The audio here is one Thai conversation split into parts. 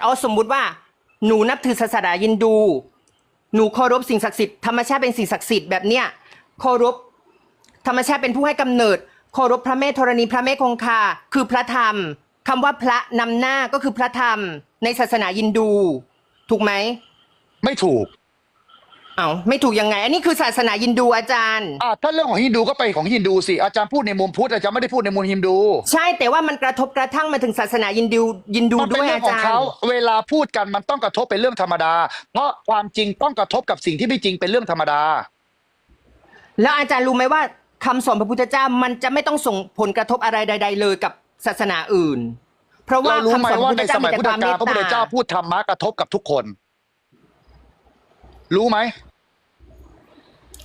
เอาสมมุติว่าหนูนับถือศาสนายินดู หนูเคารพสิ่งศักดิ์สิทธิ์ธรรมชาติเป็นสิ่งศักดิ์สิทธิ์แบบเนี้ยเคารพธรรมชาติเป็นผู้ให้กำเนิดเคารพพระแม่ธรณีพระแม่คงคา คือพระธรรมคำว่าพระนำหน้าก็คือพระธรรม ในศาสนายินดู ถูกไหม ไม่ถูก เอาไม่ถูกยังไง อันนี้คือศาสนายินดูอาจารย์ อะถ้าเรื่องของฮินดูก็ไปของฮินดูสิอาจารย์พูดในมุมพุทธอาจารย์ไม่ได้พูดในมุมฮินดูใช่แต่ว่ามันกระทบกระทั่งมาถึงศาสนายินดูยินดูมันด้เป็นวยเรื่องอาของจารเขาย์เวลาพูดกันมันต้องกระทบเป็นเรื่องธรรมดา เพราะความจริงต้องกระทบกับสิ่งที่ไม่จริงเป็นเรื่องธรรมดา แล้วอาจารย์รู้ไหมว่าคำสอนพระพุทธเจ้ามันจะไม่ต้องส่งผลกระทบอะไรใด ๆ เลยกับศาสนาอื่น เพราะว่าเรารู้คำไหมสอนพระว่าพุทในธเจ้าสมัมียแต่พุทคธวามกาเมลตพระพุทธตาเจ้าพูดธรรมะกระทบกับทุกคน รู้ไหม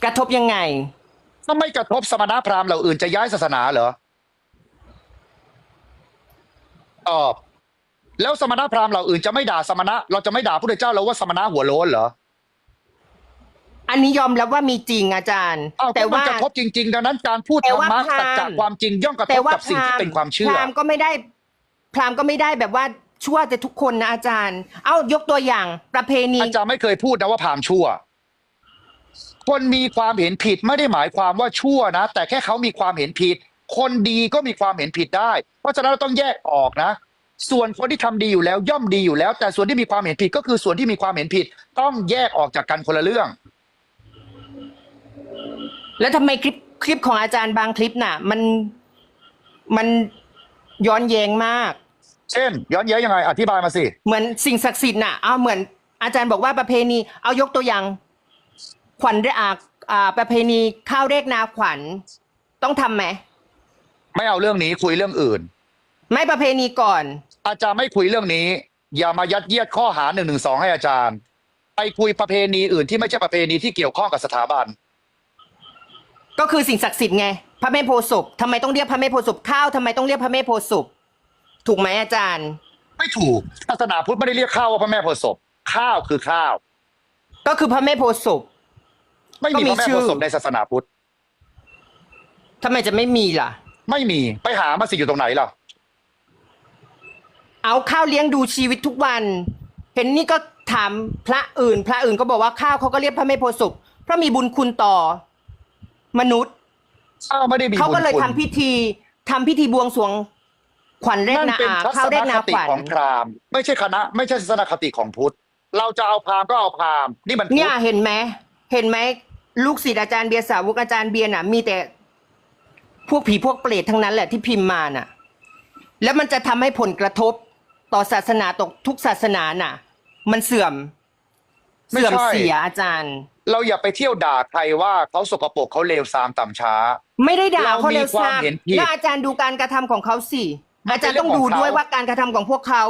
กระทบยังไง ถ้าไม่กระทบสมณพราหมณ์เหล่าอื่นจะย้ายศาสนาเหรอตอบ แล้วสมณพราหมณ์เหล่าอื่นจะไม่ด่าสมณะ เราจะไม่ด่าพระพุทธเจ้าเราว่าสมณะหัวโล้นเหรออันนี้ยอมรับว่ามีจริงอาจารย์อ้าวแต่แต่ว่าว่ากระทบจริง ๆ ดังนั้นการพูดแต่ธรรว่ามะพราหมณ์สัจจะความจริงย่อมกระทแต่บว่ากับสิ่งที่เป็นความเชื่พอราหมณ์ก็ไม่ได้พราหมณ์ก็ไม่ได้แบบว่าชั่วแต่ทุกคนนะอาจารย์ เอายกตัวอย่างประเพณีอาจารย์ไม่เคยพูดนะว่าพราหมณ์ชั่ว คนมีความเห็นผิดไม่ได้หมายความว่าชั่วนะ แต่แค่เขามีความเห็นผิด คนดีก็มีความเห็นผิดได้ เพราะฉะนั้นเราต้องแยกออกนะ ส่วนคนที่ทำดีอยู่แล้วย่อมดีอยู่แล้ว แต่ส่วนที่มีความเห็นผิดก็คือส่วนที่มีความเห็นผิด ต้องแยกออกจากกันคนละเรื่อง แล้วทำไมคลิปคลิปของอาจารย์บางคลิปน่ะ มันมันย้อนแย้งมาก เช่น ย้อนแย้งยังไง อธิบายมาสิ เหมือนสิ่งศักดิ์สิทธิ์น่ะเอาเหมือนอาจารย์บอกว่าประเพณี เอายกตัวอย่าง ขวัญเรอ่าอ่าประเพณีข้าวเรียกนาขวัญต้องทำไหมไม่เอาเรื่องนี้คุยเรื่องอื่น ไม่ประเพณีก่อน อาจารย์ไม่คุยเรื่องนี้ อย่ามายัดเยียดข้อหาหนึ่งหนึ่งสองให้อาจารย์ ไปคุยประเพณีอื่นที่ไม่ใช่ประเพณีที่เกี่ยวข้องกับสถาบัน ก็คือสิ่งศักดิ์สิทธิ์ไง พระแม่โพธิ์ศพทำไมต้องเรียกพระแม่โพธิ์ศพข้าวทำไมต้องเรียกพระแม่โพธิ์ศพถูกไหมอาจารย์ ไม่ถูกศาสนาพุทธไม่ได้เรียกข้าวว่าพระแม่โพธิ์ศพข้าวคือข้าว ก็คือพระแม่โพธิ์ศพ ไม่มีก็มีพระแม่ชื่โพอธิ์ศพในศาสนาพุทธทำไมจะไม่มีล่ะ ไม่มีไปหามาสิอยู่ตรงไหนล่ะ เอาข้าวเลี้ยงดูชีวิตทุกวัน เห็นนี่ก็ถามพระอื่น พระอื่นก็บอกว่าข้าวเขาก็เรียกพระแม่โพธิ์ศพเพราะมีบุญคุณต่อ มนุษย์ ข้าวไม่ได้มีเขาก็เลยบุญทำคุณพิธีทำพิธีบวงสรวงขวัญเรกนั่นนาเป็นอาทัศข้าวเรกนนาคติขวัญของพราหมณ์ไม่ใช่คณะ ไม่ใช่ทัศนคติของพุทธ เราจะเอาพราหมณ์ก็เอาพราหมณ์นี่มันพุทธเนี่ยเห็นไหมเห็นไหม ลูกศิษย์อาจารย์เบียร์สาวกอาจารย์เบียร์น่ะ มีแต่พวกผีพวกเปรตทั้งนั้นแหละที่พิมพ์มาน่ะ แล้วมันจะทำให้ผลกระทบต่อศาสนาตกทุกศาสนาน่ะ มันเสื่อมไม่เสื่อมใช่เสียอาจารย์ เราอย่าไปเที่ยวด่าใครว่าเขาสกปรกเขาเลวทรามต่ำช้า ไม่ได้ด่าเราเขาเร็วมีความซามเห็นผิดแล้วอาจารย์ดูการกระทำของเขาสิมันอาจารย์เป็นต้องดูเรื่องของด้วยเขาว่าการกระทำของพวกเขา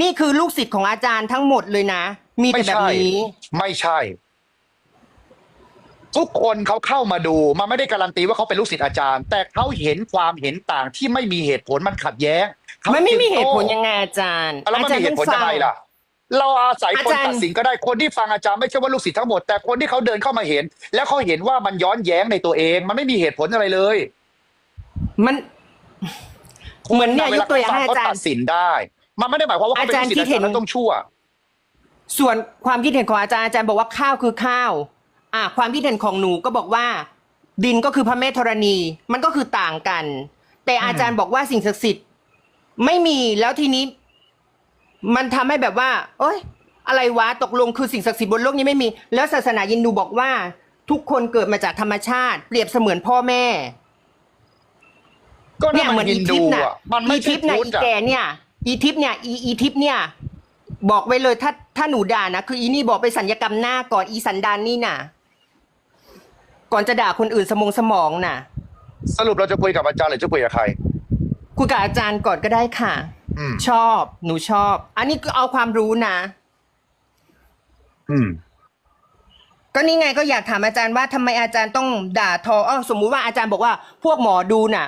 นี่คือลูกศิษย์ของอาจารย์ทั้งหมดเลยนะ มีแต่ไม่แบบใช่นี้ ไม่ใช่ ทุกคนเขาเข้ามาดูมันไม่ได้การันตีว่าเขาเป็นลูกศิษย์อาจารย์ แต่เขาเห็นความเห็นต่างที่ไม่มีเหตุผลมันขัดแย้งเขามันไม่มีเหตุผลจึยังไงอาจารย์แล้วมันมีเหตุผลยังไงล่ะ เราอาศัยคนอาจารย์ตัดสินก็ได้คนที่ฟังอาจารย์ไม่ใช่ว่าลูกศิษย์ทั้งหมด แต่คนที่เขาเดินเข้ามาเห็น แล้วเขาเห็นว่ามันย้อนแย้งในตัวเอง มันไม่มีเหตุผลอะไรเลย มันเหมือนเนี่ยวยกตัวอย่างให้อาเขาจารตัย์ดสินได้ มันไม่ได้หมายความว่าเขาเป็นอาจารย์ลูกศิษย์คิดเห็นอาจารย์แล้วต้องชั่ว ส่วนความคิดเห็นของอาจารย์อาจารย์บอกว่าข้าวคือข้าว อะความคิดเห็นของหนูก็บอกว่า ดินก็คือพระแม่ธรณี มันก็คือต่างกัน แต่อาจารย์บอกว่าสิ่งศักดิ์สิทธิ์ไม่มีแล้วทีนี้ มันทำให้แบบว่า เอ้ย อะไรวะตกลงคือสิ่งศักดิ์สิทธิ์บนโลกนี้ไม่มี แล้วศาสนายินดูบอกว่า ทุกคนเกิดมาจากธรรมชาติ เปรียบเสมือนพ่อแม่ ก็เนี่นั่ยนเหมัมือนนฮิอีนทิดูปน่ะอะมันไม่อีใช่ทิปน่ะพุทอีธอะแกเนี่ย อีทิปเนี่ย อีอีทิปเนี่ย บอกไว้เลยถ้าถ้าหนูด่านะคืออีนี่บอกไปสัญญกรรมหน้าก่อนอีสันดานนี่น่ะ ก่อนจะด่าคนอื่นสมองสมองน่ะ สรุปเราจะคุยกับอาจารย์หรือจะคุยกับใคร คุยกับอาจารย์ก่อนก็ได้ค่ะ อืม ชอบ หนูชอบ อันนี้ก็เอาความรู้นะ อืม ก็นี่ไงก็อยากถามอาจารย์ว่าทำไมอาจารย์ต้องด่าทออ้าวสมมุติว่าอาจารย์บอกว่า พวกหมอดูน่ะ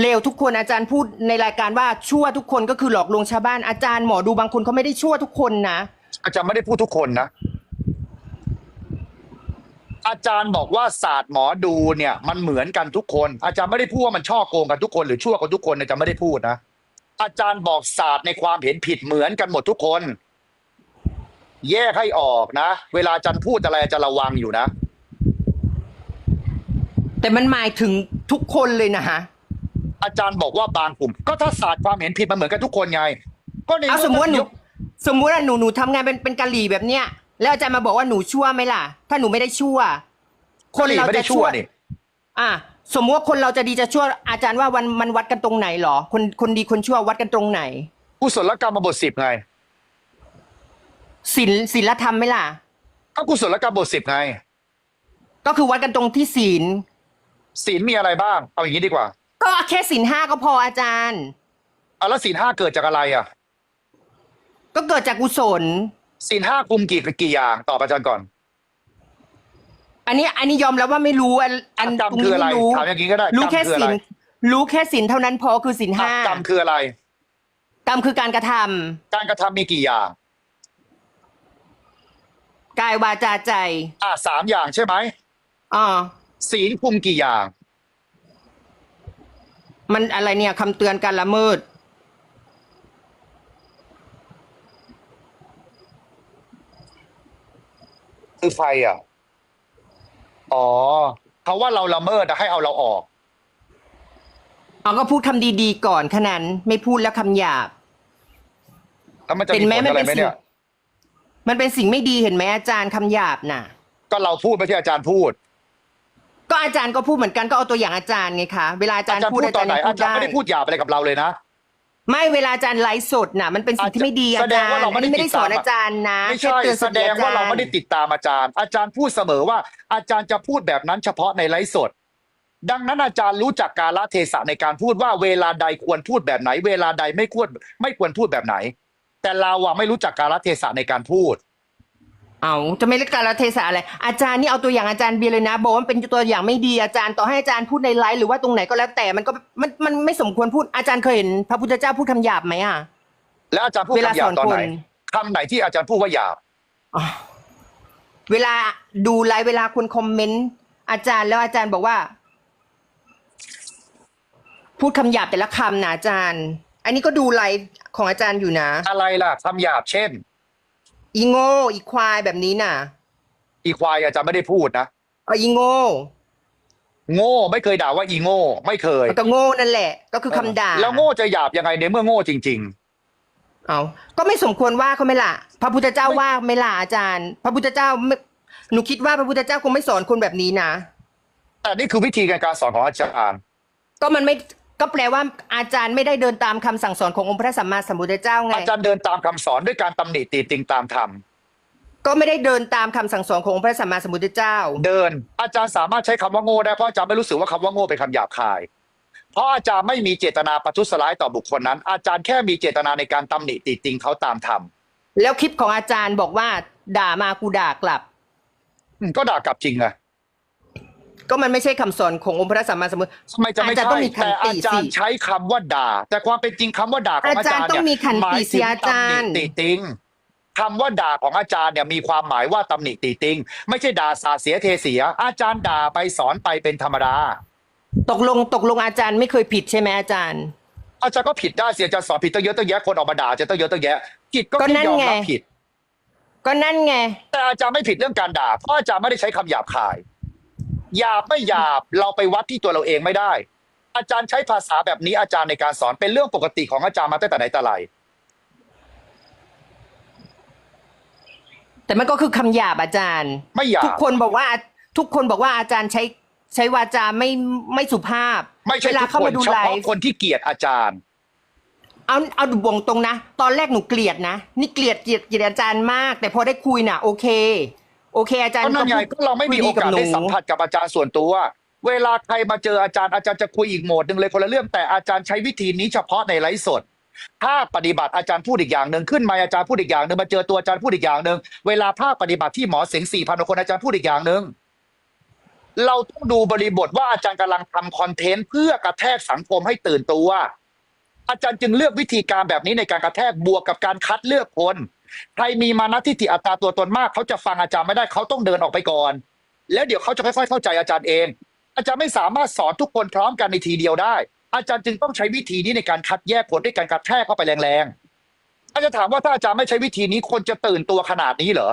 เลวทุกคนอาจารย์พูดในรายการว่าชั่วทุกคนก็คือหลอกลวงชาวบ้านอาจารย์หมอดูบางคนเขาไม่ได้ชั่วทุกคนนะอาจารย์ไม่ได้พูดทุกคนนะ อาจารย์บอกว่าศาสตร์หมอดูเนี่ยมันเหมือนกันทุกคน อาจารย์ไม่ได้พูดว่ามันช่อโกงกันทุกคนหรือชั่วกันทุกคนอาจารย์ไม่ได้พูดนะอาจารย์บอกศาสตร์ในความเห็นผิดเหมือนกันหมดทุกคน แยกให้ออกนะ เวลาอาจารย์พูดอะไรอาจารย์ระวังอยู่นะ แต่มันหมายถึงทุกคนเลยนะฮะอาจารย์บอกว่าบางกลุ่ม ก็ถ้าศาสตร์ความเห็นผิดมันเหมือนกันทุกคนไง ก็ในเอาสมมติว่าหนูยกสมมติว่าหนูหนูทำงานเป็นเป็นกะหรี่แบบเนี้ย แล้วอาจารย์มาบอกว่าหนูชั่วไหมล่ะ ถ้าหนูไม่ได้ชั่ว คนเราไม่ได้จะชั่ชั่ววนี่อะสมมติว่าคนเราจะดีจะชั่วอาจารย์ว่าวันมันวัดกันตรงไหนหรอ คนคนดีคนชั่ววัดกันตรงไหนกุศลกรรมบทสิบไงศีลศีลธรรมไหมล่ะก็กุศลกรรมบทสิบไง ก็คือวัดกันตรงที่ศีลศีลมีอะไรบ้าง เอาอย่างนี้ดีกว่า ก็แค่ศีลห้าก็พออาจารย์เอาแล้วศีลห้าเกิดจากอะไรอะ ก็เกิดจากกุศล ศีลห้าคุมกี่กี่อย่างตอบอาจารย์ก่อนอันนี้อันนี้ยอมแล้วว่าไม่รู้อันอันกรรมตรงคือนี้อะไรไม่รู้ ถามอย่างนี้ก็ได้รู้แค่กรรมคือศีอะไรลรู้แค่ศีลเท่านั้นพอคือศีลห้ากรรมคืออะไร กรรมคือการกระทำการกระทำมีกี่อย่าง กายวาจาใจอะสามอย่างใช่ไหมอ๋อศีลคุมกี่อย่าง มันอะไรเนี่ยคำเตือนการละเมิด คือใครอะ อ๋อเขาว่าเราละเมิดอะให้เอาเราออก เอาก็พูดคำดีๆก่อนแค่นั้นไม่พูดแล้วคำหยาบ แล้วมันจะเป็มีนไหมผลอะไรมันไหมเป็นสิ่งเนี่ย มันเป็นสิ่งไม่ดีเห็นไหมอาจารย์คำหยาบน่ะ ก็เราพูดไม่ใช่อาจารย์พูด ก็อาจารย์ก็พูดเหมือนกันก็เอาตัวอย่างอาจารย์ไงคะเวลาอาจารย์อาจารย์พูพูดดอาตอจารนย์ไหนพูอาดจารย์ได้ไม่ได้พูดหยาบอะไรกับเราเลยนะ ไม่เวลาอาจารย์ไลฟ์สดน่ะ มันเป็นสิ่งที่ไม่ดีอาแสดจางรย์ว่าเราไม่ได้อันนี้ไม่ได้ติดสตามอนอาจารย์นะไม่แค่ใช่เตือนแสติดงว่าเราอจไม่ได้ติดตามอาจารย์ อาจารย์พูดเสมอว่าอาจารย์จะพูดแบบนั้นเฉพาะในไลฟ์สด ดังนั้นอาจารย์รู้จักกาลเทศะในการพูดว่าเวลาใดควรพูดแบบไหน เวลาใดไม่ควรไม่ควรพูดแบบไหน แต่เราอะไม่รู้จักกาลเทศะในการพูด เอาจะไม่เรียกการละเทศะอะไร อาจารย์นี่เอาตัวอย่างอาจารย์เบียร์เลยนะบอกว่ามันเป็นตัวอย่างไม่ดีอาจารย์ต่อให้อาจารย์พูดในไลฟ์หรือว่าตรงไหนก็แล้วแต่มันก็มันมันไม่สมควรพูดอาจารย์เคยเห็นพระพุทธเจ้าพูดคำหยาบไหมอะ แล้วอาจารย์พูดเวลาคำหยาบตอนไหนสอนคนคำไหนที่อาจารย์พูดว่าหยาบอ๋อเวลาดูไลฟ์เวลาคุณคอมเมนต์อาจารย์แล้วอาจารย์บอกว่า พูดคำหยาบแต่ละคำนะอาจารย์ อันนี้ก็ดูไลฟ์ของอาจารย์อยู่นะ อะไรล่ะคำหยาบเช่น อีโง่อีควายแบบนี้น่ะอีควายอาจารย์ไม่ได้พูดนะเอาอีโง่โง่ไม่เคยด่าว่าอีโง่ ไม่เคยเอาก็โง่นั่นแหละ ก็คือคำด่าแล้วโง่จะหยาบยังไงในเมื่อโง่จริง เอาก็ไม่สมควรว่าเขาไหม่ล่ะ พระพุทธเจ้าว่าไหม่ล่ะอาจารย์ พระพุทธเจ้าไม่หนูคิดว่าพระพุทธเจ้าคงไม่สอนคนแบบนี้นะ ๆ แต่นี่คือวิธีการการสอนของอาจารย์ ก็มันไม่ ก็แปลว่าอาจารย์ไม่ได้เดินตามคำสั่งสอนขององค์พระสัมมาสัมพุทธเจ้าไงอาจารย์เดินตามคำสอนด้วยการตำหนิตีติงตามธรรม ก็ไม่ได้เดินตามคำสั่งสอนขององค์พระสัมมาสัมพุทธเจ้า เดิน อาจารย์สามารถใช้คำว่าโง่ได้เพราะอาจารย์ไม่รู้สึกว่าคำว่าโง่เป็นคำหยาบคาย เพราะอาจารย์ไม่มีเจตนาประทุษร้ายต่อบุคคลนั้น อาจารย์แค่มีเจตนาในการตำหนิติติงเขาตามธรรมแล้วคลิปของอาจารย์บอกว่า ด่ามากูด่ากลับ อืมก็ด่ากลับจริงอะ ก็มันไม่ใช่คำสอนขององค์พระสัมมาสัมพุทธทำไมจะไม่อาจารย์ใช่ต้องมีขันแต่ติอาจารย์สิใช้คำว่าด่า แต่ความเป็นจริงคำว่าด่าของอาจารย์อาจารย์ต้เนี่องมียขันติหมายสิถึงอาจารย์ตำหนิติติงคำว่าด่าของอาจารย์เนี่ยมีความหมายว่าตำหนิติติง ไม่ใช่ด่าสาเสียเทเสีย อาจารย์ด่าไปสอนไปเป็นธรรมดา ตกลงตกลงอาจารย์ไม่เคยผิดใช่ไหมอาจารย์ อาจารย์ก็ผิดได้เสียอาจารย์สอนผิดตั้งเยอะตั้งแยะคนออกมาด่าอาจารย์ตั้งเยอะตั้งแยะผิดก็ก็ไม่นั่นยอมไงรับผิด ก็นั่นไง แต่อาจารย์ไม่ผิดเรื่องการด่าเพราะอาจารย์ไม่ได้ใช้คำหยาบคาย หยาบไม่หยาบเราไปวัดที่ตัวเราเองไม่ได้ อาจารย์ใช้ภาษาแบบนี้อาจารย์ในการสอนเป็นเรื่องปกติของอาจารย์มาตั้งแต่ไหนแต่ไรแต่มันก็คือคำหยาบอาจารย์ ไม่หยาทุกบคนบอกว่าทุกคนบอกว่าอาจารย์ใช้ใช้วาจาไม่ไม่สุภาพ ไม่ใช่เวลาทุกเข้าคนมาดูเฉไลพาะฟ์คนที่เกลียดอาจารย์ เอาเอาดูบวงตรงนะ ตอนแรกหนูเกลียดนะ นี่เกลียดเกลียดเกลียดอาจารย์มาก แต่พอได้คุยน่ะ โอเค โอเคอาจารย์ก็นั่นไงพูก็เราไม่มีโอกาสคุยได้สัมผัสกับอาจารย์ส่วนตัว เวลาใครมาเจออาจารย์อาจารย์จะคุยอีกโหมดหนึ่งเลยคนละเรื่องแต่อาจารย์ใช้วิธีนี้เฉพาะในไลฟ์สด ถ้าปฏิบัติอาจารย์พูดอีกอย่างหนึ่งขึ้นมาอาจารย์พูดอีกอย่างหนึ่งมาเจอตัวอาจารย์พูดอีกอย่างหนึ่งเวลาภาคปฏิบัติที่หมอเสียงสี่พันคนอาจารย์พูดอีกอย่างหนึ่งเราต้องดูบริบทว่าอาจารย์กำลังทำคอนเทนต์เพื่อกระแทกสังคมให้ตื่นตัว อาจารย์จึงเลือกวิธีการแบบนี้ในการกระแทกบวกกับการคัดเลือกคน ใครมีมานะทิฏฐิอัตตาตัวตนมากเขาจะฟังอาจารย์ไม่ได้เขาต้องเดินออกไปก่อน แล้วเดี๋ยวเขาจะค่อยๆเข้าใจอาจารย์เอง อาจารย์ไม่สามารถสอนทุกคนพร้อมกันในทีเดียวได้ อาจารย์จึงต้องใช้วิธีนี้ในการคัดแยกผลด้วยการกระแทกเข้าไปแรงๆอาจารย์ถามว่าถ้าอาจารย์ไม่ใช้วิธีนี้คนจะตื่นตัวขนาดนี้เหรอ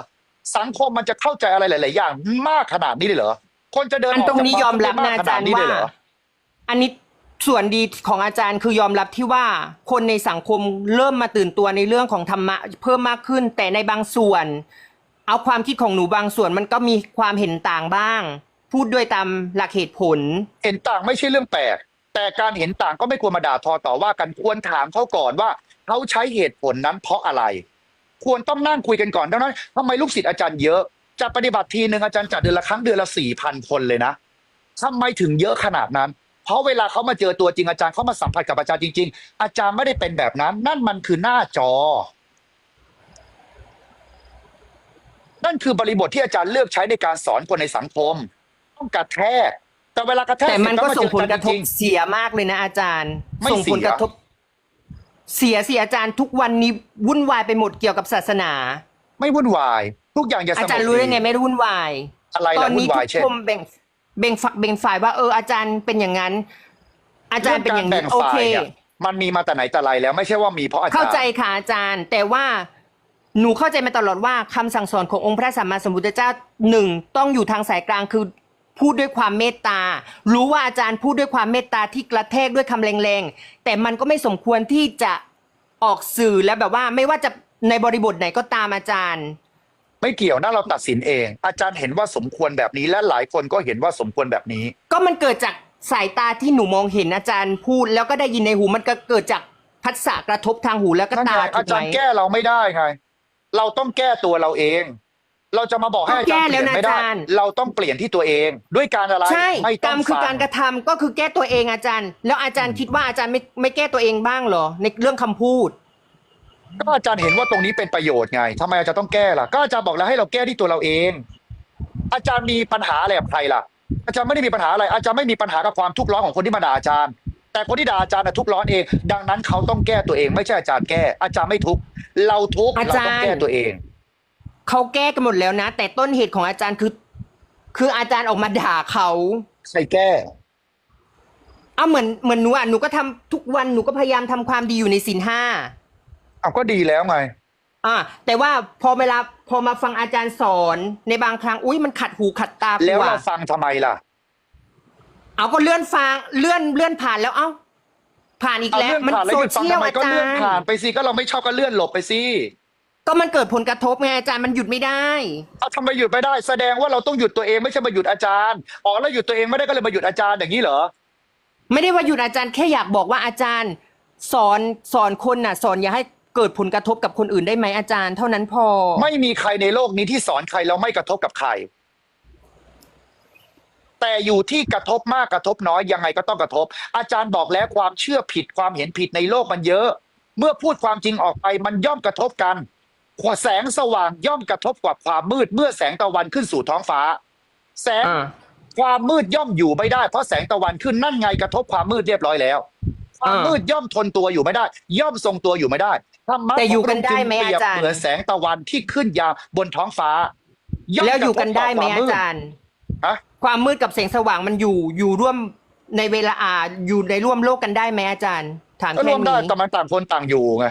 สังคมมันจะเข้าใจอะไรหลาย ๆ อย่างมากขนาดนี้เลยเหรอคนจะเดินอันออกตรงจากนี้บ้ยอมรับได้นะกอาจารย์ขนดนี้ว่าเลยเหรออันนี้ ส่วนดีของอาจารย์คือยอมรับที่ว่าคนในสังคมเริ่มมาตื่นตัวในเรื่องของธรรมะเพิ่มมากขึ้น แต่ในบางส่วน เอาความคิดของหนูบางส่วนมันก็มีความเห็นต่างบ้าง พูดด้วยตามหลักเหตุผล เห็นต่างไม่ใช่เรื่องแปลก แต่การเห็นต่างก็ไม่ควรมาด่าทอต่อว่ากันควรถามเขาก่อนว่าเขาใช้เหตุผลนั้นเพราะอะไร ควรต้องนั่งคุยกันก่อนดังนั้นทำไมลูกศิษย์อาจารย์เยอะจะปฏิบัติทีหนึ่งอาจารย์จัดเดือนละครั้งเดือนละสี่พันคนเลยนะทำไมถึงเยอะขนาดนั้น เพราะเวลาเขามาเจอตัวจริงอาจารย์เขามาสัมผัสกับอาจารย์จริง ๆ อาจารย์ไม่ได้เป็นแบบนั้น นั่นมันคือหน้าจอ นั่นคือบริบทที่อาจารย์เลือกใช้ในการสอนคนในสังคม ต้องกระแทกแต่เวลากระแทกแต่มันก็เสร็จส่งผลกระทจบริงเสียมากเลยนะอาจารย์ไม่ส่งผลกระเสียทบ เสียสิอาจารย์ทุกวันนี้วุ่นวายไปหมดเกี่ยวกับศาสนาๆไม่วุ่นวาย ทุกอย่างจะสอางบจารย์รู้ได้ไงไม่ได้วุ่นวายอะไรตอล่ะนวุ่นี้นวาทุยกเช่นคนแบ่ง แบ่งฝักแบ่งฝ่ายว่าเอออาจารย์เป็นอย่างนั้น อาจารย์เป็นอย่างแบ่นี้งโอฝ่าเคยเนี่ยมันมีมาแต่ไหนแต่ไรแล้วไม่ใช่ว่ามีเพราะอาจารย์เข้าใจค่ะอาจารย์ แต่ว่าหนูเข้าใจมาตลอดว่าคำสั่งสอนขององค์พระสัมมาสัมพุทธเจ้าหนึ่งต้องอยู่ทางสายกลางคือพูดด้วยความเมตตา รู้ว่าอาจารย์พูดด้วยความเมตตาที่กระแทกด้วยคำแรงๆ แต่มันก็ไม่สมควรที่จะออกสื่อแล้วแบบว่าไม่ว่าจะในบริบทไหนก็ตามอาจารย์ ไม่เกี่ยวนะเราตัดสินเอง อาจารย์เห็นว่าสมควรแบบนี้และหลายคนก็เห็นว่าสมควรแบบนี้ ก็มันเกิดจากสายตาที่หนูมองเห็นอาจารย์พูด แล้วก็ได้ยินในหูมันก็เกิดจากพัสสะกระทบทางหูแล้วก็นั่นตาไงถูอากจารย์ไหมแก้เราไม่ได้ไงเราต้องแก้ตัวเราเอง เราจะมาบอกให้อาจารย์เปลี่ยนไม่ได้ เราต้องเปลี่ยนที่ตัวเอง ด้วยการอะไรใช่ไม่กต้รอรงมคือฟัการกระทำก็คือแก้ตัวเองอาจารย์ แล้วอาจารย์คิดว่าอาจารย์ไม่ไม่แก้ตัวเองบ้างเหรอ ในเรื่องคำพูด ก็อาจารย์เห็นว่าตรงนี้เป็นประโยชน์ไงทำไมอาจารย์ต้องแก้ล่ะ ก็อาจารย์บอกแล้วให้เราแก้ที่ตัวเราเอง อาจารย์มีปัญหาอะไรกับใครล่ะ อาจารย์ไม่ได้มีปัญหาอะไร อาจารย์ไม่มีปัญหากับความทุกข์ร้อนของคนที่มาด่าอาจารย์ แต่คนที่ด่าอาจารย์น่ะทุกข์ร้อนเอง ดังนั้นเขาต้องแก้ตัวเอง ไม่ใช่อาจารย์แก้ อาจารย์ไม่ทุกข์เราทุกข์อาเราจารย์ ต้องแก้ตัวเอง เขาแก้กันหมดแล้วนะ แต่ต้นเหตุของอาจารย์คือ คืออาจารย์ออกมาด่าเขาใครแก้ เอาเหมือนเหมือนหนูอะหนูก็ทำทุกวันหนูก็พยายามทำความดีอยู่ในศีลห้า เอาก็ดีแล้วไง อ่าแต่ว่าพอเวลาพอมาฟังอาจารย์สอนในบางครั้งอุ้ยมันขัดหูขัดตาแล้วกว่าเราฟังทำไมล่ะ เอาก็เลื่อนฟังเลื่อนเลื่อนผ่านแล้วเอ้า ผ่านอีกเอาแล้วเลื่อนมันผ่านแล้วโซหยุดฟังเชียทำลไมอาก็จาเลื่อนรย์ผ่านไปสิก็เราไม่ชอบก็เลื่อนหลบไปสิก็มันเกิดผลกระทบไงอาจารย์มันหยุดไม่ได้เอาทำไมหยุดไม่ได้ แสดงว่าเราต้องหยุดตัวเองไม่ใช่มาหยุดอาจารย์อ๋อแล้วหยุดตัวเองไม่ได้ก็เลยมาหยุดอาจารย์อย่างนี้เหรอไม่ได้ว่าหยุดอาจารย์แค่อยากบอกว่าอาจารย์ สอนสอนคนน่ะ สอนอย่าให้ เกิดผลกระทบกับคนอื่นได้ไหมอาจารย์ เท่านั้นพอ ไม่มีใครในโลกนี้ที่สอนใครแล้วไม่กระทบกับใคร แต่อยู่ที่กระทบมากกระทบน้อยยังไงก็ต้องกระทบ อาจารย์บอกแล้วความเชื่อผิดความเห็นผิดในโลกมันเยอะ เมื่อพูดความจริงออกไปมันย่อมกระทบกันขวแสงสว่างย่อมกระทบกับความมืด เมื่อแสงตะวันขึ้นสู่ท้องฟ้า แสงอ่าความมืดย่อมอยู่ไม่ได้เพราะแสงตะวันขึ้นนั่นไงกระทบความมืดเรียบร้อยแล้ว ความอ่ามืมืดย่อมทนตัวอยู่ไม่ได้ ย่อมทรงตัวอยู่ไม่ได้ธรรมะแต่อยู่กันขงพระงค์ได้ไหมจึงเปรียบอาจารย์เหมือนแสงตะวันที่ขึ้นยามบนท้องฟ้าย่มแล้วอยู่กันได้ไหมกระทบอาต่ควจารย์ฮะความมืดกับแสงสว่างมันอยู่อยู่ร่วมในเวลาอ่าอยู่ในร่วมโลกกันได้ไหมอาจารย์ ถามก็แค่ร่วมได้นี้แต่มันต่างคนต่างอยู่ไง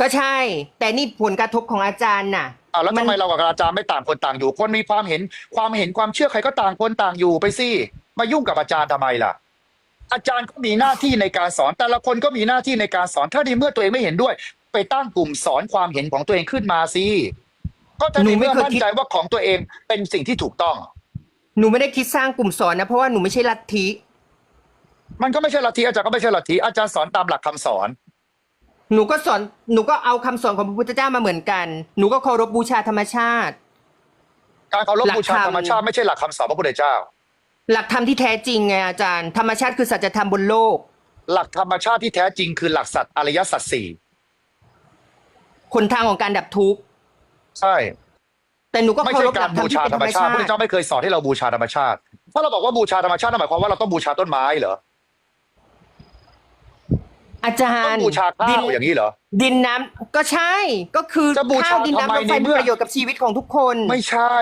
ก็ใช่ แต่นี่ผลกระทบของอาจารย์น่ะอ่าแล้วมัทำนไมเรากับอาจารย์ไม่ต่างคนต่างอยู่ คนมีความเห็นความเห็นความเชื่อใครก็ต่างคนต่างอยู่ไปสิมายุ่งกับอาจารย์ทำไมล่ะ อาจารย์ก็มีหน้าที่ในการสอน แต่ละคนก็มีหน้าที่ในการสอน ถ้าในเมื่อตัวเองไม่เห็นด้วย ไปตั้งกลุ่มสอนความเห็นของตัวเองขึ้นมาสิก็จะหนูในไม่เมื่อเคยมั่นคิดใจว่าของตัวเองเป็นสิ่งที่ถูกต้อง หนูไม่ได้คิดสร้างกลุ่มสอนนะเพราะว่าหนูไม่ใช่ลัทธิมันก็ไม่ใช่ลัทธิอาจารย์ก็ไม่ใช่ลัทธิอาจารย์สอนตามหลักคำสอน หนูก็สอนหนูก็เอาคำสอนของพระพุทธเจ้ามาเหมือนกัน หนูก็เคารพบูชาธรรมชาติ การเคารพหลักบูชาธรรมธรรมชาติไม่ใช่หลักคำสอนพระพุทธเจ้า หลักธรรมที่แท้จริงไงอาจารย์ธรรมชาติคือสัจธรรมบนโลก หลักธรรมชาติที่แท้จริงคือหลักสัตว์อริยสัจสี่หนทางของการดับทุกข์ใช่แต่หนูก็ไม่เคาใช่รพหกาลัรกธรรบูมที่ชาเป็นธธรรรรมมชาติชาพระพุทธติเจ้าไม่เคยสอนให้เราบูชาธรรมชาติถ้าเราบอกว่าบูชาธรรมชาตินั่นหมายความว่าเราต้องบูชาต้นไม้เหรออาจาต้อรงย์บูชาข้าดิวอย่างนี้เหรอ ดินน้ำก็ใช่ก็คือจะบูชาข้าวดินทำไมน้ำลมไฟในเมื่มีอ ประโยชน์กับชีวิตของทุกคน ไม่ใช่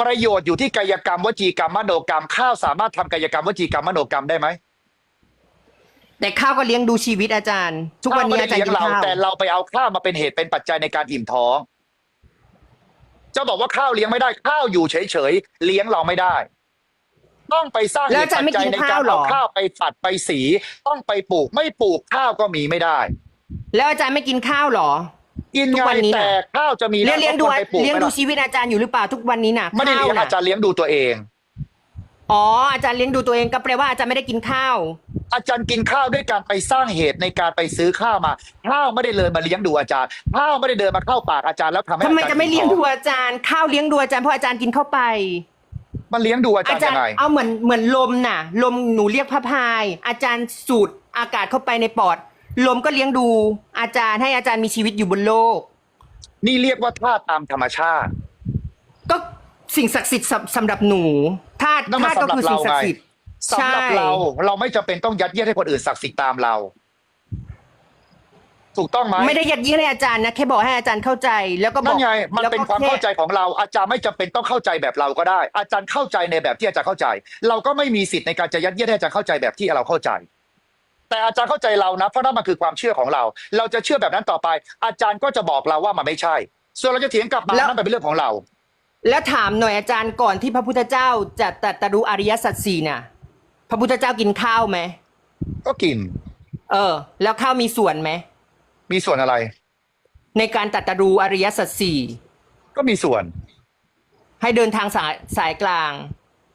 ประโยชน์อยู่ที่กายกรรมวจีกรรมมโนกรรม ข้าวสามารถทำกายกรรมวจีกรรมมโนกรรมได้ไหมแต่ข้าวก็เลี้ยงดูชีวิตอาจารย์ ทุกวันนี้ข้อาจารย์ไม่กินได้เลี้ยงเราข้าวแต่เราไปเอาข้าวมาเป็นเหตุเป็นปัจจัยในการอิ่มท้องเจ้าบอกว่าข้าวเลี้ยงไม่ได้ข้าวอยู่เฉยๆเลี้ยงเราไม่ได้ ต้องไปสร้างเหแล้วตุอาจารปัย์ไม่จจัยกินในกาข้ารวเหรเอาอข้าวไปฝัดไปสี ต้องไปปลูกไม่ปลูกข้าวก็มีไม่ได้ แล้วอาจารย์ไม่กินข้าวเหรอ กินทุไงกวันนี้น่ะ แต่ข้าวจะมีเลี้ยงเลี้ยงดูคนไปปลูกเลี้ยงไม่ดูได้ชีวิตอาจารย์อยู่หรือเปล่าทุกวันนี้น่ะไม่ได้เลี้ยงข้วน่ะอาจารย์เลี้ยงดูตัวเอง อ๋ออาจารย์เลี้ยงดูตัวเองก็แปลว่าอาจารย์ไม่ได้กินข้าว อาจารย์กินข้าวด้วยการไปสร้างเหตุในการไปซื้อข้าวมาข้าวไม่ได้เลยมาเลี้ยงดูอาจารย์ข้าวไม่ได้เดินมาเข้าปากอาจารย์แล้วทำให้ทำไมอาจารย์จะไม่เลี้ยงกินดูของอาจารย์ข้าวเลี้ยงดูอาจารย์เพราะอาจารย์กินเข้าไป มันเลี้ยงดูอาจารย์ยังไงเอาเหมือนเหมือนลมน่ะ ลมหนูเรียกพระพาย อาจารย์สูดอากาศเข้าไปในปอด ลมก็เลี้ยงดู อาจารย์ให้อาจารย์มีชีวิตอยู่บนโลก นี่เรียกว่าธาตุตามธรรมชาติ ก็สิ่งศักดิ์สิทธิ์สำสำหรับหนูธาตุนั่นมันธาตุก็คือสำหรับสิ่งศักเราดิ์ไงสิทธิ์ สำหรับใช่ เราเราไม่จำเป็นต้องยัดเยียดให้คนอื่นศักดิ์สิทธิ์ตามเรา ถูกต้องไหมไม่ได้ยัดเยียดให้อาจารย์นะแค่บอกให้อาจารย์เข้าใจ แล้วก็บนั่อกนไงมันแล้วเป็นก็ความแเข้าใจของเรา อาจารย์ไม่จำเป็นต้องเข้าใจแบบเราก็ได้ อาจารย์เข้าใจในแบบที่อาจารย์เข้าใจ เราก็ไม่มีสิทธิ์ในการจะยัดเยียดให้อาจารย์เข้าใจแบบที่เราเข้าใจ แต่อาจารย์เข้าใจเรานะเพราะนั่นมันคือความเชื่อของเรา เราจะเชื่อแบบนั้นต่อไป อาจารย์ก็จะบอกเราว่ามันไม่ใช่ ส่วนเราจะเถียงกลับมาแล้ว นั่นเป็นเรื่องของเรา แล้วถามหน่อยอาจารย์ก่อนที่พระพุทธเจ้าจะตรัสรู้อริยสัจสี่น่ะ พระพุทธเจ้ากินข้าวไหมก็กินเออ แล้วข้าวมีส่วนไหมมีส่วนอะไร ในการตรัสรู้อริยสัจสี่ก็มีส่วน ให้เดินทางสายสายกลาง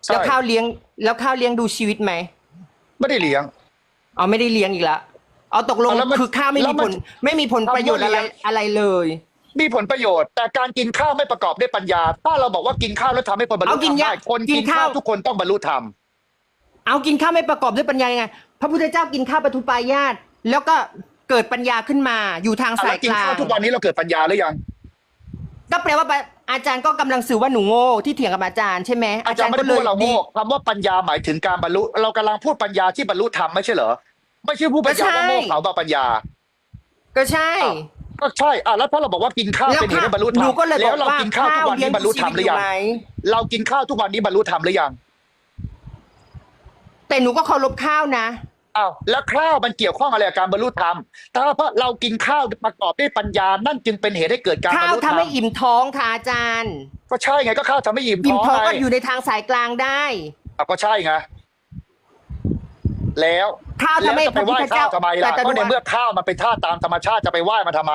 ใช่ แล้วข้าวเลี้ยงแล้วข้าวเลี้ยงดูชีวิตไหม ไม่ได้เลี้ยง เอาไม่ได้เลี้ยงอีกละเอาตกลงแล้วมันคือข้าวไม่แล้มีวมัผนลไม่มีผลประโยชน์คำว่าอะไรเลี้ยง อะไรเลย มีผลประโยชน์ แต่การกินข้าวไม่ประกอบด้วยปัญญา ถ้าเราบอกว่ากินข้าวแล้วทำให้คนบรรลุเอาธกิรรนมยาได้คนกิกินนข้าวข้าวทุกคนต้องบรรลุธรรม เอากินข้าวไม่ประกอบด้วยปัญญายังไงพระพุทธเจ้ากินข้าวปทุปายาตแล้วก็เกิดปัญญาขึ้นมาอยู่ทางอะสาแล้ยวกิกนลางข้าวทุกวันนี้เราเกิดปัญญาหรือยัง ก็แปลว่าอาจารย์ก็กำลังสื่อว่าหนูโง่ที่เถียงกับอาจารย์ใช่ไหมอาจารย์ไม่ได้พูดว่าเราโง่คำว่าปัญญาหมายถึงการบรรลุ เรากำลังพูดปัญญาที่บรรลุธรรมไม่ใช่เหรอไม่ใช่พูดปัญญาว่าโง่เขาบาปัญญา ก็ใช่อ้าวก็ใช่อะแล้วถ้าเราบอกว่ากินข้าวเป็นเหตุให้บรรลุธรหรนูมก็เลยบแล้อกวเราว่ากินข้าวทุกวันนี้บรรลุธรรมหรือยังข้าวเลี้ยงดูชีวิตอยู่ไหมเรากินข้าวทุกวันนี้บรรลุธรรมหรือยังแต่หนูก็เคารพข้าวนะ อ้าวแล้วข้าวมันเกี่ยวข้องอะไรกับการบรรลุธรรม ถ้าเพราะเรากินข้าวประกอบด้วยปัญญา นั่นจึงเป็นเหตุให้เกิดการบรข้ารวลุธรทำรมให้อิ่มท้องค่ะอาจารย์ ก็ใช่ไงก็ข้าวทำให้อิ่มอิ่มท้องท้องไงก็อยู่ในทางสายกลางได้ อะก็ใช่ไงแล้วข้าวแล้วทำให้จะพไประไหพุทว้ธข้าเจ้าวทำไมล่ะตรัสก็รู้ในเมื่อข้าวมันเป็นธาตุตามธรรมชาติจะไปไหว้มันทำไม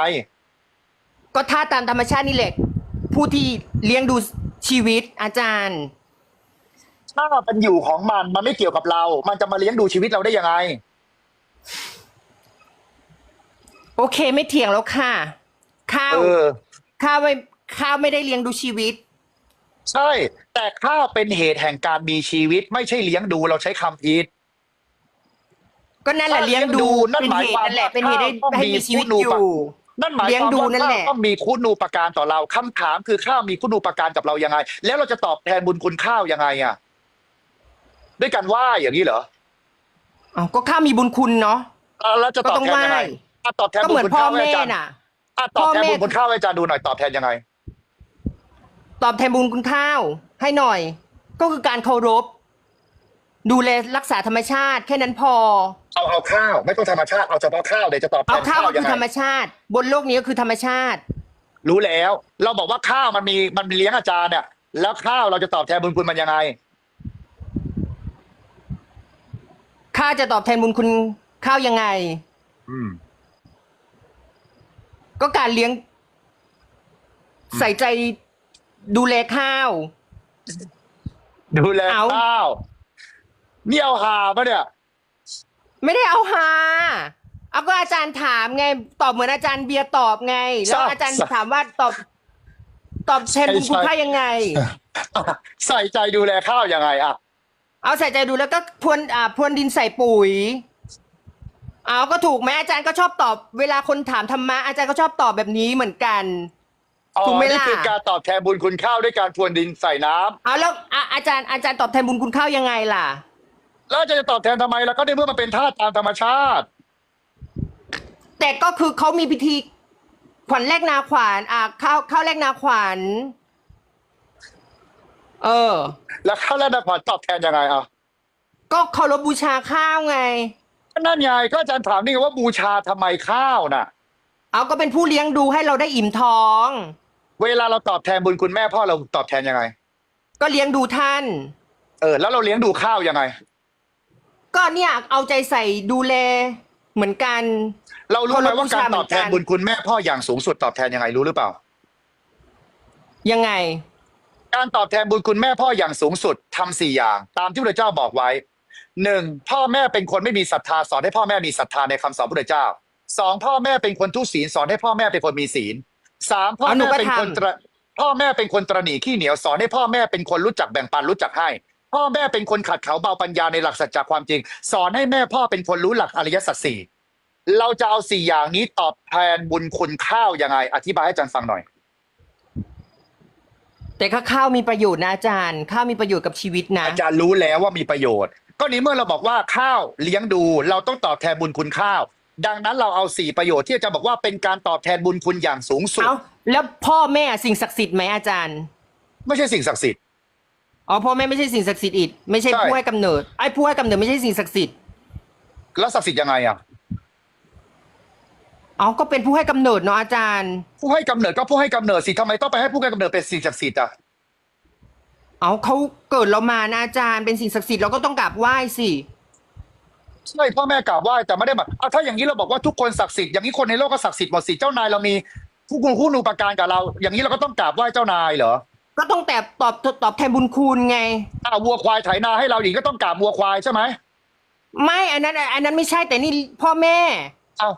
ก็ท่าตามธรรมชาตินี่แหละ ผู้ที่เลี้ยงดูชีวิตอาจารย์ ถ้ามันอยู่ของมันมันไม่เกี่ยวกับเรา มันจะมาเลี้ยงดูชีวิตเราได้ยังไง โอเคไม่เถียงแล้วค่ะ ข้าวเออ ข้าวไม่ข้าวไม่ได้เลี้ยงดูชีวิต ใช่ แต่ข้าวเป็นเหตุแห่งการมีชีวิต ไม่ใช่เลี้ยงดูเราใช้คำผิด ก็นั่นแหละถ้าเลี้ยงดูนั่นเป็นหมายเหตุความนั่นแหละว่าเป็นเหตุให้ข้าวต้องให้มีมีชีวิตคุณูอปยู่ นั่นหมายเลี้ยคงวามดูว่านั่นข้าวแหละต้องมีคุณูปการต่อเราคำถามคือข้าวมีคุณูปการกับเรายังไง แล้วเราจะตอบแทนบุญคุณข้าวยังไงอะ ด้วยการไหว้อย่างนี้เหรออ้าวก็ข้าวมีบุญคุณเนาะ อะแล้วจะตอบแทนยังไงก็ต้องไหว้ อะตอบแทนก็บุเหญมือนคุณพ่อข้าวให้แม่อาจารย์น่ะ อะตอบแทนพ่อแม่ บุญคุณข้าวให้อาจารย์ดูหน่อยตอบแทนยังไง ตอบแทนบุญคุณข้าว ให้หน่อย ก็คือการเคารพ ดูแลรักษาธรรมชาติ แค่นั้นพอ เอาเอาข้าว ไม่ต้องธรรมชาติเอาเฉพาะข้าวเดี๋ยวจะตอบแทเอานข้าวข้าวก็ยัคืงอไงธรรมชาติ บนโลกนี้ก็คือธรรมชาติ รู้แล้ว เราบอกว่าข้าวมันมีมันมีเลี้ยงอาจารย์เนี่ยแล้วข้าวเราจะตอบแทนบุญคุณมันยังไง ข้าจะตอบแทนบุญคุณข้าวยังไง อืม ก็การเลี้ยง ใส่ใจดูแลข้าว ดูแลเอา ข้าวนี่เอาหาปะเนี่ย ไม่ได้เอาหาเอาก็อาจารย์ถามไง ตอบเหมือนอาจารย์เบียร์ตอบไง แล้วอาจารย์ถามว่าตอบ ตอบแทนบุญคุณข้าวยังไง ใส่ใจดูแลข้าวยังไงอะ เอาใส่ใจดูแล้วก็พรวนอ่าพรวนดินใส่ปุ๋ย เอาก็ถูกไหมอาจารย์ก็ชอบตอบ เวลาคนถามธรรมะอาจารย์ก็ชอบตอบแบบนี้เหมือนกัน อ๋อถูกไหมนี่ล่ะคือการตอบแทนบุญคุณข้าวด้วยการพรวนดินใส่น้ำเอาแล้วอะอาจารย์อาจารย์ตอบแทนบุญคุณข้าวยังไงล่ะ แล้วอาจารย์จะตอบแทนทำไมล่ะก็ในเมื่อมันเป็นธาตุตามธรรมชาติ แต่ก็คือเขามีพิธีขวัญแรกนาขวานอะข้าวข้าวแรกนาขวาน เออ แล้วข้าวแรกนาขวัญตอบแทนยังไงอะก็เคารพบูชาข้าวไง ก็นั่นไงก็อาจารย์ถามนี่ไงว่าบูชาทำไมข้าวน่ะ เอาก็เป็นผู้เลี้ยงดูให้เราได้อิ่มท้อง เวลาเราตอบแทนบุญคุณแม่พ่อเราตอบแทนยังไง ก็เลี้ยงดูท่าน เออ แล้วเราเลี้ยงดูข้าวยังไง ก็เนี่ยเอาใจใส่ดูแลเหมือนกัน เรารู้ไหมคนละว่าการบูชาเหมืตอนกันอบแทนบุญคุณแม่พ่ออย่างสูงสุดตอบแทนยังไงรู้หรือเปล่า ยังไง การตอบแทนบุญคุณแม่พ่ออย่างสูงสุดทำสี่อย่าง ตามที่พระเจ้าบอกไว้หนึ่งพ่อแม่เป็นคนไม่มีศรัทธาสอนให้พ่อแม่มีศรัทธาในคำสอนพระเจ้าสองพ่อแม่เป็นคนทุศีลสอนให้พ่อแม่เป็นคนมีศีลสามพ่อแม่เป็นคนตรพ่อแม่เป็นคนตรหนีขี้เหนียวสอนให้พ่อแม่เป็นคนรู้จักแบ่งปันรู้จักให้ พ่อแม่เป็นคนขัดเขาเบาปัญญาในหลักสัจจะความจริง สอนให้แม่พ่อเป็นคนรู้หลักอริยสัจสี่เราจะเอาสี่อย่างนี้ตอบแทนบุญคุณข้าวยังไง อธิบายให้อาจารย์ฟังหน่อย แต่ข้าข้าวมีประโยชน์นะอาจารย์ ข้าวมีประโยชน์กับชีวิตนะ อาจารย์รู้แล้วว่ามีประโยชน์ ก็นี้เมื่อเราบอกว่าข้าวเลี้ยงดู เราต้องตอบแทนบุญคุณข้าว ดังนั้นเราเอาสี่ประโยชน์ที่อาจารย์บอกว่าเป็นการตอบแทนบุญคุณอย่างสูงสุด เอาแล้วพ่อแม่สิ่งศักดิ์สิทธิ์ไหมอาจารย์ ไม่ใช่สิ่งศักดิ์สิทธิ์ อ๋อพ่อแม่ไม่ใช่สิ่งศักดิ์สิทธิ์อีกไม่ใช่ใช่ ผู้ให้กำเนิดไอ้ผู้ให้กำเนิดไม่ใช่สิ่งศักดิ์สิทธิ์แล้วศักดิ์สิทธิ์ยังไงอะ เอาก็เป็นผู้ให้กำเนิดเนาะอาจารย์ ผู้ให้กำเนิดก็ผู้ให้กำเนิดสิทำไมต้องไปให้ผู้ให้กำเนิดเป็นสิ่งศักดิ์สิทธิ์อะเอาเขาเกิดเรามานะอาจารย์เป็นสิ่งศักดิ์สิทธิ์เราก็ต้องกราบไหว้สิใช่พ่อแม่กราบไหว้แต่ไม่ได้แบบเอาถ้าอย่างนี้เราบอกว่าทุกคนศักดิ์สิทธิ์อย่างนี้คนในโลกก็ศักดิ์สิทธิ์หมดสิเจ้านายเรามีผู้คุณคู่นูประการกับเรา อย่างนี้เราก็ต้องกราบไหว้เจ้านายเหรอก็ต้องแต่ตอบตอบแทนบุญคุณไงอ่าวัวควายไถนาให้เราอย่างนี้ก็ต้องกราบวัวควายใช่ไหมไม่อันนั้น อันนั้นไม่ใช่แต่นี่พ่อแม่ เอา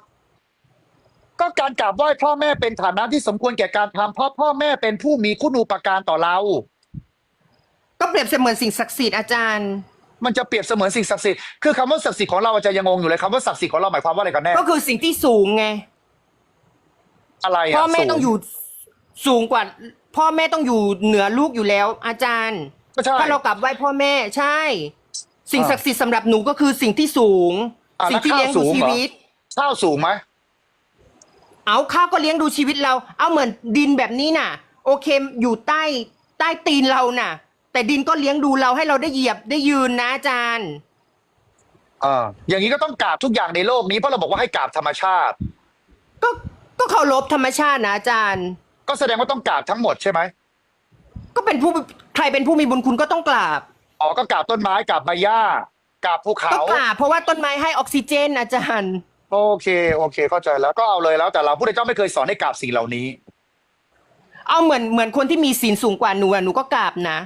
ก็การกราบไหว้พ่อแม่เป็นฐานะที่สมควรแก่การทำเพราะพ่อแม่เป็นผู้มีคุณูปการต่อเรา ก็เปรียบเสมือนสิ่งศักดิ์สิทธิ์อาจารย์ มันจะเปรียบเสมือนสิ่งศักดิ์สิทธิ์คือคำว่าศักดิ์สิทธิ์ของเราอาจจะยังงงอยู่เลยคำว่าศักดิ์สิทธิ์ของเราหมายความว่าอะไรกันแน่ก็คือสิ่งที่สูงไง อะไรอะพ่อแม่สูต้องอยู่สูงกว่า พ่อแม่ต้องอยู่เหนือลูกอยู่แล้ว อาจารย์ ก็ใช่ ถ้าเรากลับไหว้พ่อแม่ใช่ สิ่งอ่าศักดิ์สิทธิ์สำหรับหนูก็คือสิ่งที่สูง อ่าสิ่งที่แล้วเลี้ยงข้าวสูดูงชีเหรอ วิต ข้าวสูงไหม เอาข้าวก็เลี้ยงดูชีวิตเรา เอาเหมือนดินแบบนี้น่ะ โอเคอยู่ใต้ใต้ตีนเราน่ะ แต่ดินก็เลี้ยงดูเราให้เราได้เหยียบได้ยืนนะอาจารย์อ่าอย่างนี้ก็ต้องกราบทุกอย่างในโลกนี้เพราะเราบอกว่าให้กราบธรรมชาติ ก็ก็เคารพธรรมชาตินะอาจารย์ ก็แสดงว่าต้องกราบทั้งหมดใช่ไหมก็เป็นผู้ใครเป็นผู้มีบุญคุณก็ต้องกราบอ๋อก็กราบต้นไม้กราบใบหญ้ากราบภูเขาต้องกราบเพราะว่าต้นไม้ให้ออกซิเจนอาจารย์ โอเค โอเค เข้าใจแล้วก็เอาเลยแล้ว แต่เราพระเจ้าไม่เคยสอนให้กราบสิ่งเหล่านี้ เอาเหมือนเหมือนคนที่มีศีลสูงกว่าหนูอะหนูก็กราบนะ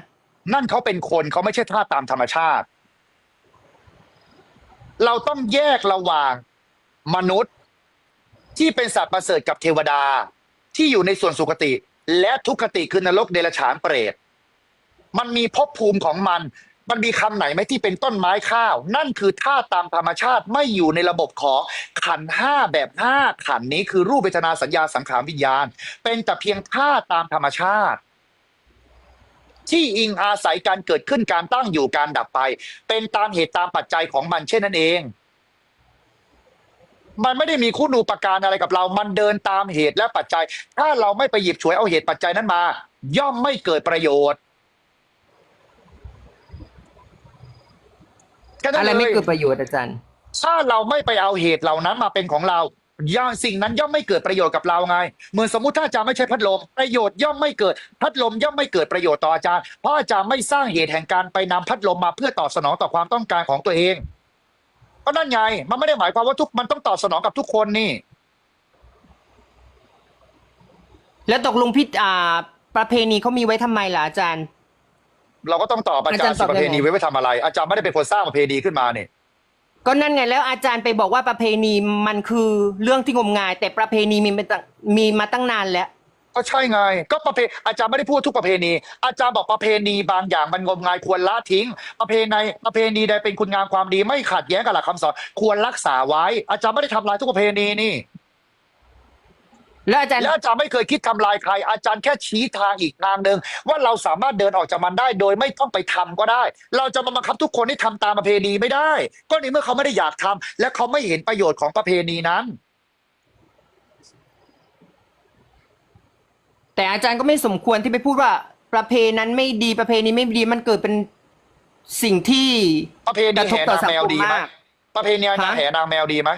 นั่นเขาเป็นคนเขาไม่ใช่ท่าสตามธรรมชาติ เราต้องแยกระหว่างมนุษย์ ที่เป็นสัตว์ประเสริฐกับเทวดา ที่อยู่ในส่วนสุคติ และทุกขติคือนรกเดรัจฉานเปรตมันมีภพภูมิของมัน มันมีคำไหนไหมที่เป็นต้นไม้ข้าว นั่นคือท่าตุตามธรรมชาติไม่อยู่ในระบบของขันห้าแบบห้าขันนี้คือรูปเวทนาสัญญาสังขารวิญญาณ เป็นแต่เพียงท่าตุตามธรรมชาติ ที่อิงอาศัยการเกิดขึ้นการตั้งอยู่การดับไป เป็นตามเหตุตามปัจจัยของมันเช่นนั้นเอง มันไม่ได้มีคุณูปการอะไรกับเรา มันเดินตามเหตุและปัจจัย ถ้าเราไม่ไปหยิบฉวยเอาเหตุปัจจัยนั้นมา ย่อมไม่เกิดประโยชน์ แค่นั้นอะไรเลยไม่เกิดประโยชน์อาจารย์ ถ้าเราไม่ไปเอาเหตุเหล่านั้นมาเป็นของเราย่อมสิ่งนั้นย่อมไม่เกิดประโยชน์กับเราไงเหมือนสมมุติถ้าอาจารย์ไม่ใช่พัดลมประโยชน์ย่อมไม่เกิด พัดลมย่อมไม่เกิดประโยชน์ต่ออาจารย์เพราะอาจารย์ไม่สร้างเหตุแห่งการไปนำพัดลมมาเพื่อตอบสนองต่อความต้องการของตัวเองก็นั่นไง มันไม่ได้หมายความว่าทุกมันต้องตอบสนองกับทุกคนนี่ แล้วตกลงพิษอ่า ประเพณีเขามีไว้ทำไมล่ะอาจารย์ เราก็ต้องตอบอาจารย์อาจารย์สิตอบประเพณียังไงไว้ไว้ทำอะไร อาจารย์ไม่ได้เป็นคนสร้างประเพณีขึ้นมาเนี่ยก็นั่นไงแล้วอาจารย์ไปบอกว่าประเพณีมันคือเรื่องที่งมงาย แต่ประเพณีมีมาตั้งมีมาตั้งนานแล้วก็ใช่ไง ก็ประเพอาจารย์ไม่ได้พูดทุกประเพณี อาจารย์บอกประเพณีบางอย่างมันงมงายควรละทิ้ง ประเพณีประเพณีใดเป็นคุณงามความดีไม่ขัดแย้งกับหลักคำสอน ควรรักษาไว้ อาจารย์ไม่ได้ทำลายทุกประเพณีนี่ แล้วอาจารย์และอาจารย์ไม่เคยคิดทำลายใคร อาจารย์แค่ชี้ทางอีกทางหนึ่งว่าเราสามารถเดินออกจากมันได้โดยไม่ต้องไปทำก็ได้ เราจะมาบังคับทุกคนให้ทำตามประเพณีไม่ได้ ก็ในเมื่อเขาไม่ได้อยากทำและเขาไม่เห็นประโยชน์ของประเพณีนั้น แต่อาจารย์ก็ไม่สมควรที่ไปพูดว่าประเพณีนั้นไม่ดีประเพณีไม่ดีมันเกิดเป็นสิ่งที่ประเพกณีระทบแห่ต่อนางสังแมควมดีไหมมากประเพณีนางฮะแห่นางแมวดีไหม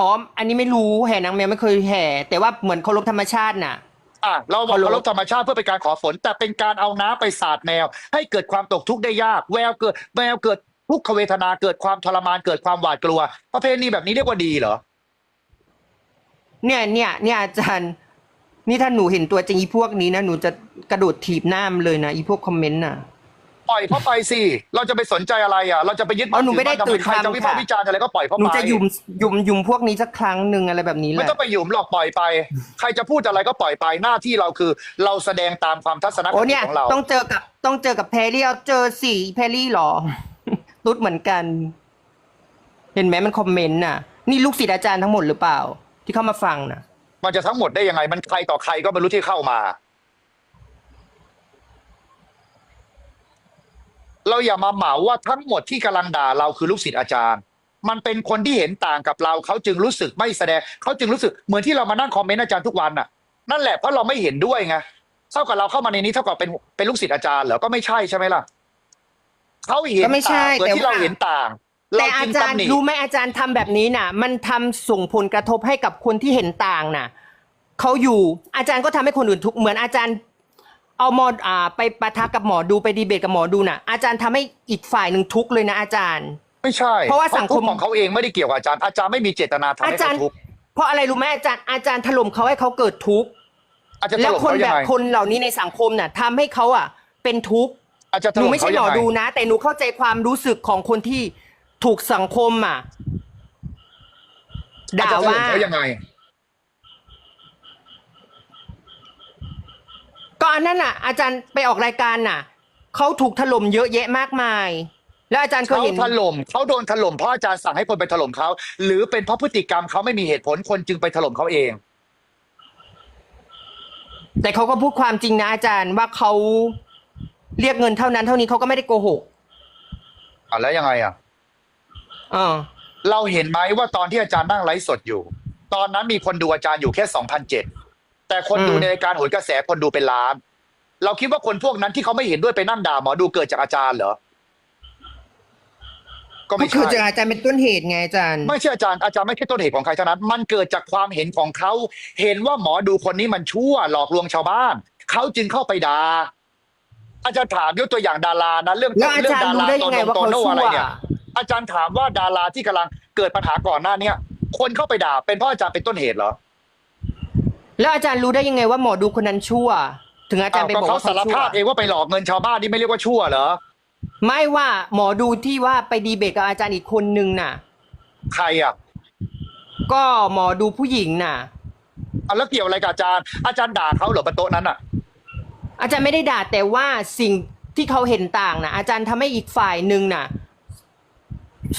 อ๋ออันนี้ไม่รู้แห่นางแมวไม่เคยแห่ แต่ว่าเหมือนเคารพธรรมชาติน่ะ อะเราบอกเคารพ เคารพธรรมชาติเพื่อเป็นการขอฝน แต่เป็นการเอาน้ำไปสาดแมว ให้เกิดความตกทุกข์ได้ยาก แววเกิดแมวเกิดทุกขเวทนาเกิดความทรมานเกิดความหวาดกลัว ประเพณีแบบนี้เรียกว่าดีเหรอ เนี่ยเนี่ยเนี่ยอาจารย์ นี่ถ้าหนูเห็นตัวจริงอีพวกนี้นะหนูจะกระโดดถีบหน้ามันเลยนะอีพวกคอมเมนต์น่ะ ปล่อยเขาไปสิเราจะไปสนใจอะไรอะ เราจะไปยึดอ๋อหนูไม่ได้ถือตื่นใครจะทำวิพากษ์ค่ะวิจารณ์อะไรก็ปล่อยเขาหนูไปจะหยุมหยุมหยุมพวกนี้สักครั้งหนึ่งอะไรแบบนี้แหไม่ละ ต้องไปหยุมหรอกปล่อยไป ใครจะพูดอะไรก็ปล่อยไปหน้าที่เราคือ เราแสดงตามความทัศนคโอ้ติเนี่ยของเรา ต้องเจอกับต้องเจอกับแพรรี่เอาเจอสี่แพรรี่หรอ ตุ๊ดเหมือนกัน เห็นไหมมันคอมเมนต์น่ะ นี่ลูกศิษย์อาจารย์ทั้งหมดหรือเปล่า ที่เข้ามาฟังน่ะ มันจะทั้งหมดได้ยังไง มันใครต่อใครก็ไม่รู้ที่เข้ามา เราอย่ามาเหมาว่าทั้งหมดที่กำลังด่าเราคือลูกศิษย์อาจารย์ มันเป็นคนที่เห็นต่างกับเราเขาจึงรู้สึกไม่แสดงเขาจึงรู้สึกเหมือนที่เรามานั่งคอมเมนต์อาจารย์ทุกวันน่ะนั่นแหละเพราะเราไม่เห็นด้วยไงเท่ากับเราเข้ามาในนี้เท่ากับเป็นเป็นลูกศิษย์อาจารย์เหรอก็ไม่ใช่ใช่ไหมล่ะเขาเห็นก็ไม่ใช่ต่างเหมือนที่แต่ว่าเราเห็นต่างแต่เราอาจึงจารย์ตำหนิรู้ไหมอาจารย์ทำแบบนี้น่ะ มันทำส่งผลกระทบให้กับคนที่เห็นต่างน่ะเขาอยู่อาจารย์ก็ทำให้คนอื่นทุกข์เหมือนอาจารย์ เอาหมออ่าไปปะทะกับหมอดูไปดีเบตกับหมอดูน่ะ อาจารย์ทำให้อีกฝ่ายหนึ่งทุกข์เลยนะอาจารย์ ไม่ใช่เพราะว่าสังคม ทุกข์ของเขาเองไม่ได้เกี่ยวกับอาจารย์อาจารย์ไม่มีเจตนาทำอาให้จารเขาย์ทุกข์เพราะอะไรรู้ไหมอาจารย์อาจารย์ถล่มเขาให้เขาเกิดทุกข์อาจจะถแล้วล่มคนเขาแบยังบไงคนเหล่านี้ในสังคมน่ะทำให้เขาอะ เป็นทุกข์อาจจะถหนูล่มไม่เขาใช่หมยัองไงดูนะ แต่หนูเข้าใจความรู้สึกของคนที่ถูกสังคมอะอาจด่าจะถล่ว่ามเขายังไง ก็อันนั้นน่ะ อาจารย์ไปออกรายการน่ะเขาถูกถล่มเยอะแยะมากมาย แล้วอาจารย์เคยเขาเห็น ถล่มเขาโดนถล่มเพราะอาจารย์สั่งให้คนไปถล่มเขาหรือเป็นเพราะพฤติกรรมเขาไม่มีเหตุผลคนจึงไปถล่มเขาเอง แต่เขาก็พูดความจริงนะอาจารย์ว่าเขาเรียกเงินเท่านั้นเท่านี้เขาก็ไม่ได้โกหกอะแล้วยังไงอะอ่าเราเห็นไหมว่าตอนที่อาจารย์นั่งไลฟ์สดอยู่ ตอนนั้นมีคนดูอาจารย์อยู่แค่สองพันเจ็ด แต่คนดูอืมในรายการโหนกระแสคนดูเป็นล้าน เราคิดว่าคนพวกนั้นที่เขาไม่เห็นด้วยไปนั่งด่าหมอดูเกิดจากอาจารย์เหรอก็ก็ไม่คือใช่จากอาจารย์เป็นต้นเหตุไงอาจารย์ ไม่ใช่อาจารย์อาจารย์ไม่ใช่ต้นเหตุของใครเท่านั้น มันเกิดจากความเห็นของเขา เห็นว่าหมอดูคนนี้มันชั่วหลอกลวงชาวบ้านเขาจึงเข้าไปด่าอาจารย์ถามยกตัวอย่างดารานะเรื่องแล้วอาเรื่จารย์ดารู้ราได้โตยังไงโนว่าโตเขาโนชั่อะไรวเนี่ยอาจารย์ถามว่าดาราที่กำลังเกิดปัญหาก่อนหน้าเนี้ยคนเข้าไปด่าเป็นเพราะอาจารย์เป็นต้นเหตุเหรอ แล้วอาจารย์รู้ได้ยังไงว่าหมอดูคนนั้นชั่ว ถึงอาจารย์ไปอ้าวบอกก็เขาว่าสารเขาชั่ภาวพเองว่าไปหลอกเงินชาวบ้านนี่ไม่เรียกว่าชั่วเหรอไม่ว่าหมอดูที่ว่าไปดีเบตกับอาจารย์อีกคนนึงน่ะ ใครอะก็หมอดูผู้หญิงน่ะอะแล้วเกี่ยวอะไรกับอาจารย์ อาจารย์ด่าเขาเหรอบนโต๊ะนั้นอะ อาจารย์ไม่ได้ด่าแต่ว่าสิ่งที่เขาเห็นต่างน่ะอาจารย์ทำให้อีกฝ่ายหนึ่งน่ะ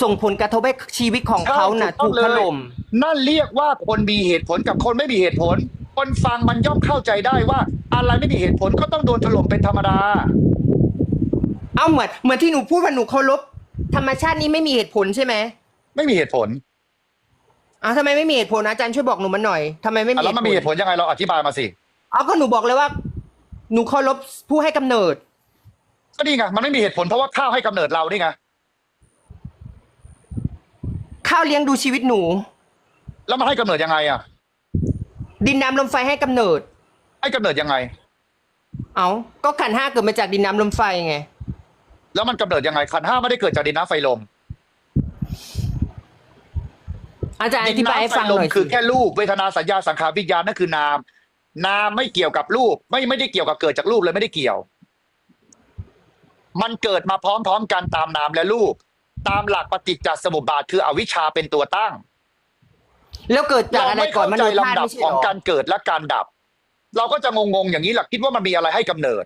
ส่งผลกระทบให้ชีวิตของเขาน่ะ ใช่ถูถูกกต้องเลย ถล่ม นั่นเรียกว่าคนมีเหตุผลกับคนไม่มีเหตุผล คนฟังมันย่อมเข้าใจได้ว่า อะไรไม่มีเหตุผลก็ต้องโดนถล่มเป็นธรรมดา เอาเหมือนเหมือนที่หนูพูดว่าหนูเคารพธรรมชาตินี้ไม่มีเหตุผลใช่ไหมไม่มีเหตุผลอ้าวทำไมไม่มีเหตุผลอาจารย์ช่วยบอกหนูมาหน่อยทำไมไม่มีอะแล้วมันมีเหตุผลยังไงเราอธิบายมาสิ เอาก็หนูบอกเลยว่า หนูเคารพผู้ให้กำเนิด ก็นี่ไงมันไม่มีเหตุผลเพราะว่าข้าวให้กำเนิดเรานี่ไงข้าวเลี้ยงดูชีวิตหนู แล้วมันให้กำเนิดยังไงอะ ดินน้ำลมไฟให้กำเนิด ให้กำเนิดยังไง เอาก็ขันธ์ห้าเกิดมาจากดินน้ำลมไฟไง แล้วมันกำเนิดยังไงขันธ์ห้าไม่ได้เกิดจากดินน้ำไฟลมอาจารย์อธิบายให้ฟังดินหน้ำไฟลน่มอยคือสิแค่รูปเวทนาสัญญาสังขารวิญญาณนั่นคือนาม นามไม่เกี่ยวกับรูป ไม่ไม่ได้เกี่ยวกับเกิดจากรูปเลยไม่ได้เกี่ยว มันเกิดมาพร้อมๆกันตามนามและรูป ตามหลักปฏิจจสมุปบาทคืออวิชชาเป็นตัวตั้ง แล้วเกิดจากอะไรก่อนมเราโนไม่เข้าใจธาตุลำดับไม่ใช่ขเหองรอการเกิดและการดับ เราก็จะงงๆอย่างนี้หลักคิดว่ามันมีอะไรให้กำเนิด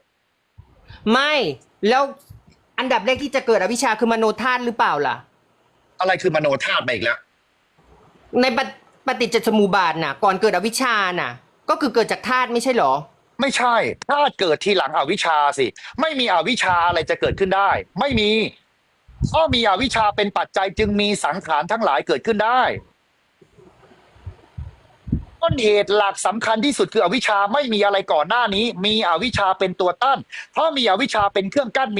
ไม่แล้วอันดับแรกที่จะเกิดอวิชชาคือมโนธาตุหรือเปล่าล่ะ อะไรคือมโนธาตุมาอีกแล้ว ในปฏิปฏิจจสมุปบาทน่ะ ก่อนเกิดอวิชชาน่ะ ก็คือเกิดจากธาตุไม่ใช่เหรอ ไม่ใช่ธาตุเกิดทีหลังอวิชชาสิ ไม่มีอวิชชาอะไรจะเกิดขึ้นได้ ไม่มีเพราะมีอวิชชาเป็นปัจจัยจึงมีสังขารทั้งหลายเกิดขึ้นได้ต้ นเหตุหลักสำคัญที่สุดคืออวิชชาไม่มีอะไรก่อนหน้านี้ มีอวิชชาเป็นตัวตั้น เพราะมีอวิชชาเป็นเครื่องกั้นมี